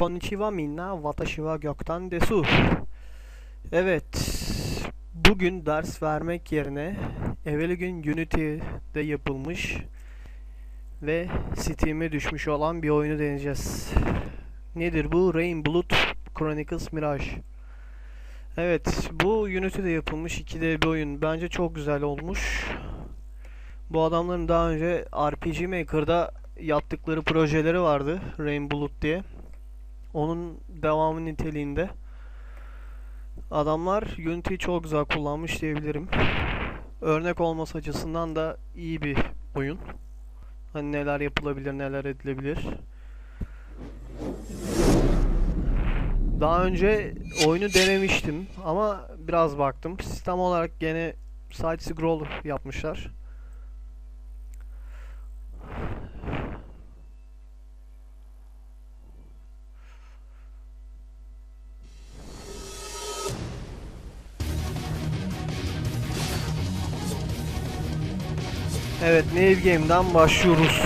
Konnichiwa minna, watashi wa gökten desu. Evet, bugün ders vermek yerine evveli gün Unity'de yapılmış ve Steam'e düşmüş olan bir oyunu deneyeceğiz. Nedir bu? Rain Blood Chronicles Mirage. Evet, bu Unity'de yapılmış 2D bir oyun. Bence çok güzel olmuş. Bu adamların daha önce RPG Maker'da yaptıkları projeleri vardı. Rain Blood diye. Onun devamı niteliğinde. Adamlar Unity'yi çok güzel kullanmış diyebilirim. Örnek olması açısından da iyi bir oyun. Hani neler yapılabilir, neler edilebilir. Daha önce oyunu denemiştim ama biraz baktım. Sistem olarak gene side scroll yapmışlar. Evet, Nail Game'den başlıyoruz.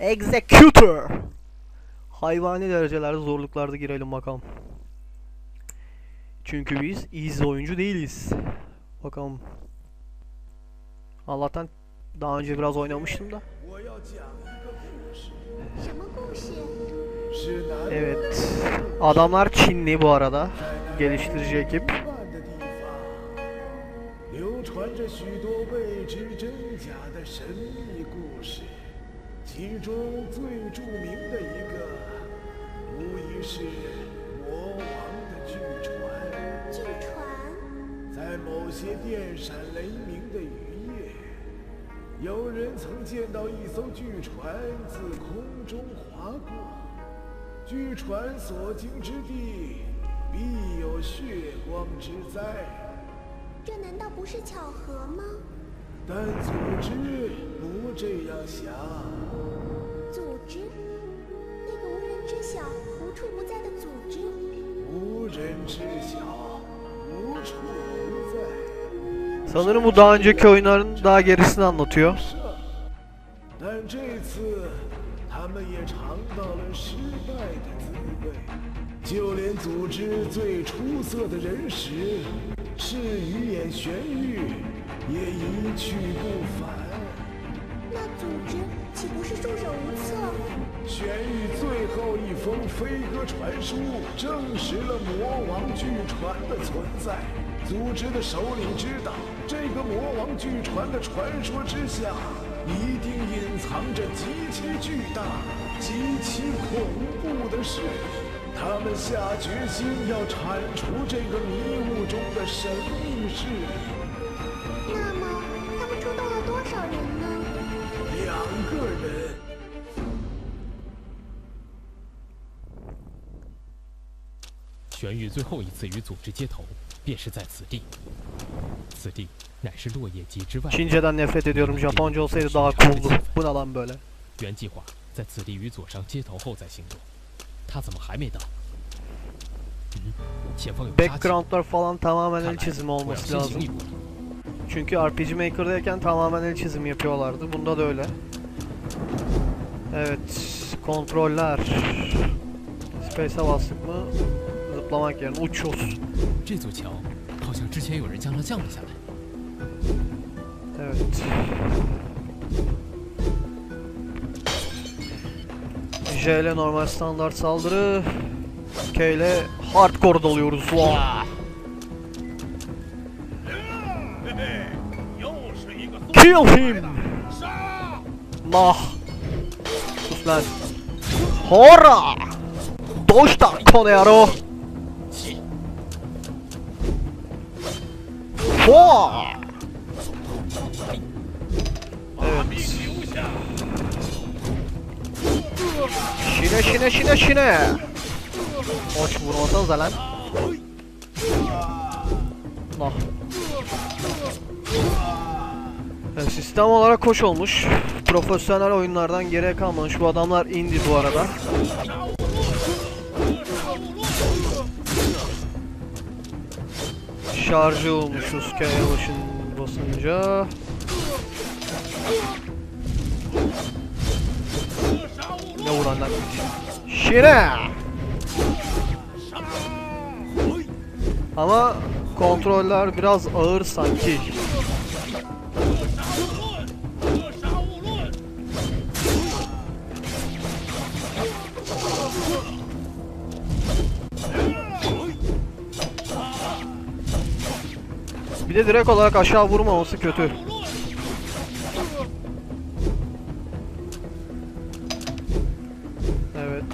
Executor. Hayvani derecelerde zorluklarda girelim bakalım. Çünkü biz easy oyuncu değiliz. Bakalım. Allah'tan daha önce biraz oynamıştım da. 我要讲一个故事，什么故事？是男人 Evet. Adamlar Çinli bu arada. 在 Geliştirici ekip. 一半的地方，流传着许多未知真假的神秘故事，其中最着名的一个，无疑是魔王的巨船。巨船？在某些电闪雷鸣的雨夜，有人曾见到一艘巨船自空中划过。 巨船所经之地，必有血光之灾。这难道不是巧合吗？但组织不这样想。组织？那个无人知晓、无处不在的组织？无人知晓，无处不在。 Sanırım bu daha önceki oyunların daha gerisini anlatıyor. 们也尝到了失败的滋味。就连组织最出色的人士，是鱼眼玄玉，也一去不返。那组织岂不是束手无策？玄玉最后一封飞鸽传书，证实了魔王巨船的存在。组织的首领知道，这个魔王巨船的传说之下，一定隐藏着极其巨大、极其恐怖的事。他们下决心要铲除这个迷雾中的神秘事。那么他们出动了多少人呢？两个人。玄玉最后一次与组织接头，便是在此地。Çince'den nefret ediyorum. Japonca olsaydı daha cool'du. Bu ne lan böyle? Backgroundlar falan tamamen el çizimi olması lazım. Çünkü RPG Maker'dayken tamamen el çizimi yapıyorlardı. Bunda da öyle. Evet. Kontroller. Space'e bastık mı zıplamak yerine uçuyoruz. 这座桥好像之前有人将它降了下来。 Evet. J ile normal standart saldırı. K ile hardcore dalıyoruz. Vaa! Kill him! Nah! Sus lan. Hora! Doşta Konero! Hoa! Evet. Şine şine şine şine. Hoş vurmasanıza lan. Nah. Evet, sistem olarak koş olmuş. Profesyonel oyunlardan geriye kalmamış. Bu adamlar indi bu arada. Şarjı olmuşuz K'ye başın basınca. Ne vuranlar? Şire! Ama kontroller biraz ağır sanki. Bir de direkt olarak aşağı vurma olsa kötü. Evet.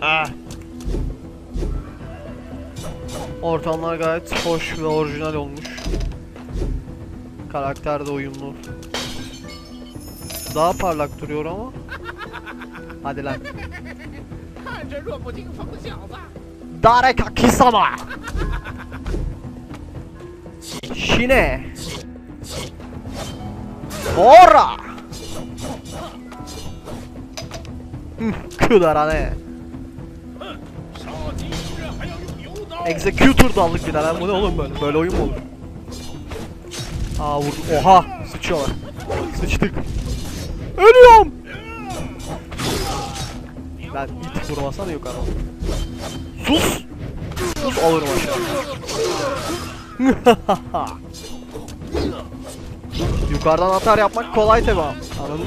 Ah. Ortamlar gayet hoş ve orijinal olmuş. Karakter de uyumlu. Daha parlak duruyor ama. Hadi lan. Dareka Kisama. Şine. Ora. Hmm, Kudarane. Executor da aldık bir tane. Bu ne oğlum böyle? Böyle oyun mu olur? Aa vurdu. Oha! Sıçıyorlar. Sıçtık. Ölüyorum! Ben it vurmasam da yukarı. Sus! Sus alırım aşağı. Yukarıdan atar yapmak kolay tabi ama. Anladın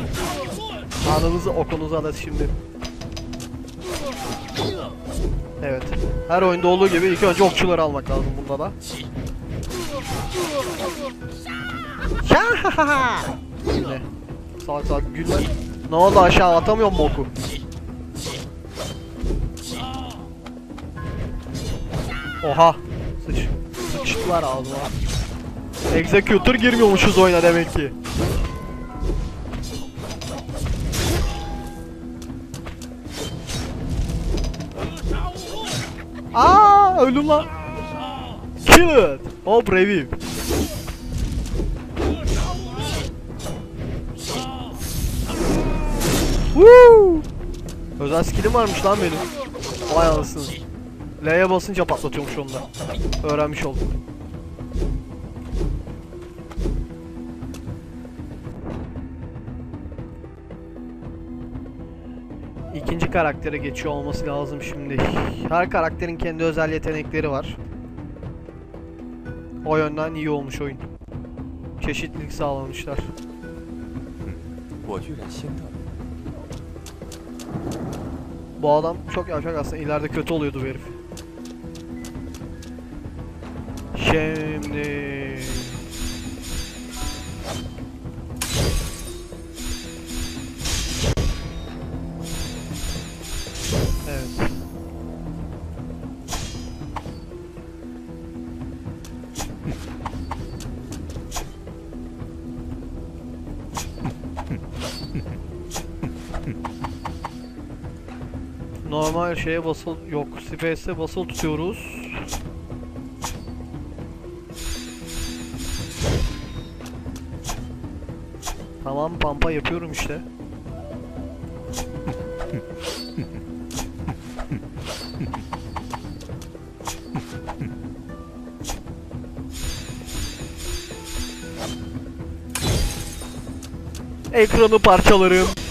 Anınızı okunuza da şimdi. Evet. Her oyunda olduğu gibi ilk önce okçuları almak lazım bunda da. Şahaha! Salak salak gülme. Ne oldu aşağı atamıyorum mu oku? Oha. Sıç. Sıçtılar ağzıma. Executor girmiyormuşuz oyuna demek ki. Aa öldüm lan. Kill it. Hop revive. Woo! Özel skillim varmış lan benim. Vay anasını. L'ye basınca patlatıyormuş onu da. Öğrenmiş olduk. İkinci karaktere geçiyor olması lazım şimdi. Her karakterin kendi özel yetenekleri var. O yönden iyi olmuş oyun. Çeşitlilik sağlamışlar. 我居然先到了。 Bu adam çok yavşak aslında ileride kötü oluyordu bu herif. Şimdi Şeye basıl yok. Space'e basılı tutuyoruz. Tamam pampa yapıyorum işte. Ekranı parçalarım.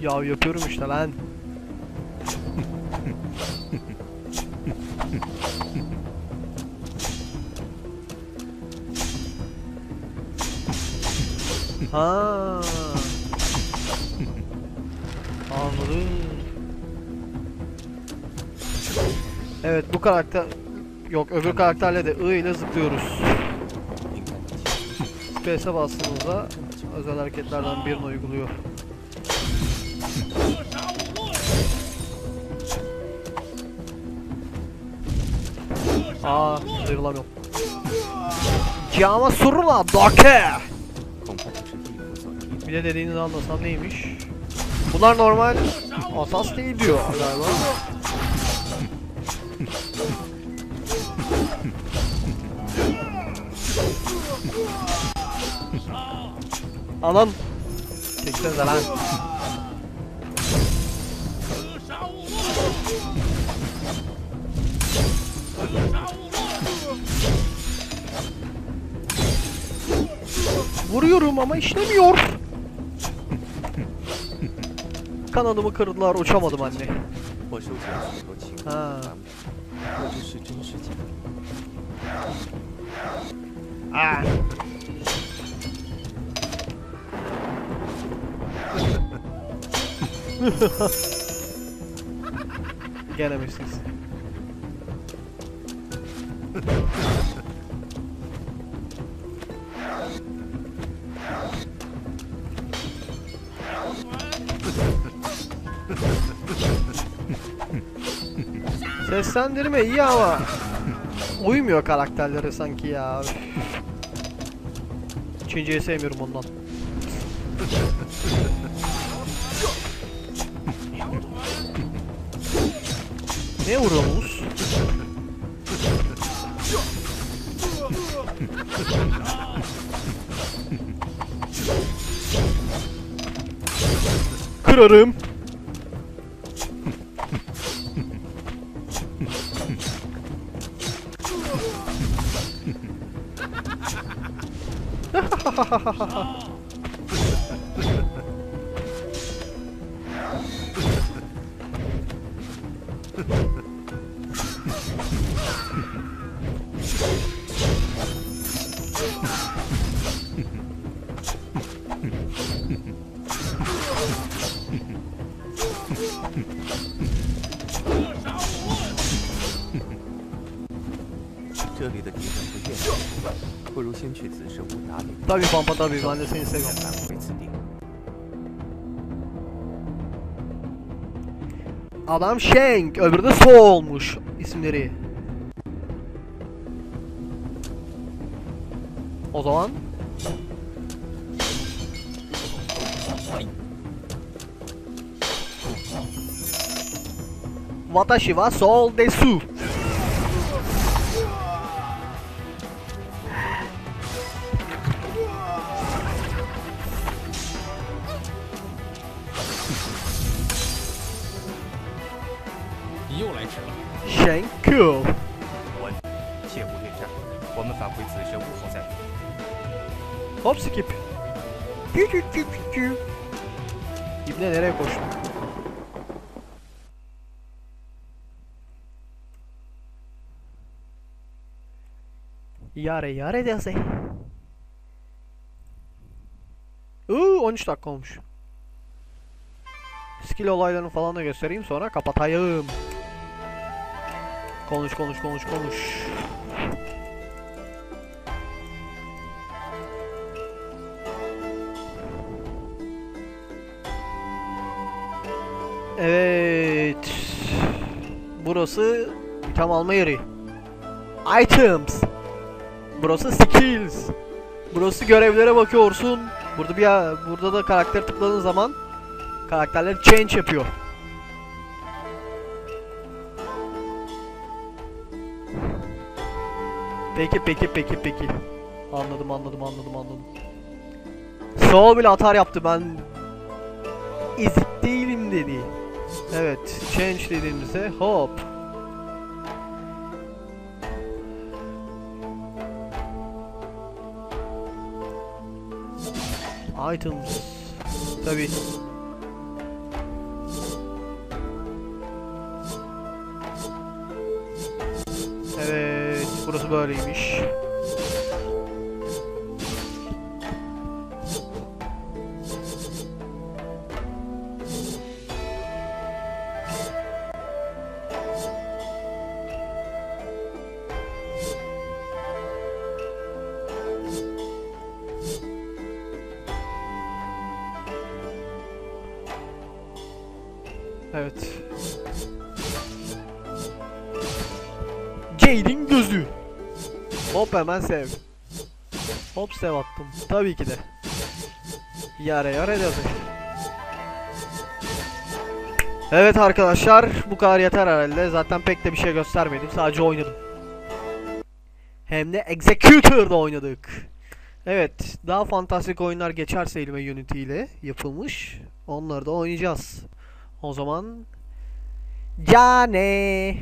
Ya yapıyorum işte lan. ha. Anladım. Evet bu karakter yok öbür karakterle de I ile zıplıyoruz. PS'e bastığımızda özel hareketlerden birini uyguluyor. Aa sıyrılamıyorum. Kiyama surula dake. Bir de dediğiniz anlasam neymiş? Bunlar normal asas değil diyor galiba. Alan. Çeksenize lan. Deniyorum ama işlemiyor. Kanadımı kırdılar, uçamadım anne. Ha. Ah. Gelemezsiniz. Seslendirme iyi ama uymuyor karakterlere sanki ya. Çince'yi sevmiyorum ondan. Ne vuruyorsunuz? Kırarım. 这里的敌人不见了。不如先去紫石屋打理， Tabii pampa tabii ben de seni 再 seviyorum. 返回此地。 Adam Shank, öbürü de Soul'muş isimleri. O zaman Watashi wa Soul desu. İbne nereye koştu? Yare yare dese. Uuu 13 dakika olmuş. Skill olaylarını falan da göstereyim sonra kapatayım. Konuş konuş konuş konuş. Evet. Burası item alma yeri. Items. Burası skills. Burası görevlere bakıyorsun. Burada bir burada da karakter tıkladığın zaman karakterler change yapıyor. Peki peki peki peki. Anladım anladım anladım anladım. Soul bile atar yaptı ben ezik değilim dedi. Evet, change dediğimizde hop. Items. Tabi. Evet, burası böyleymiş. Hop hemen sev. Hop sev attım. Tabii ki de. Yare yare yazı. Evet arkadaşlar bu kadar yeter herhalde. Zaten pek de bir şey göstermedim. Sadece oynadım. Hem de Executor'da oynadık. Evet, daha fantastik oyunlar geçerse elime Unity ile yapılmış. Onları da oynayacağız. O zaman Cane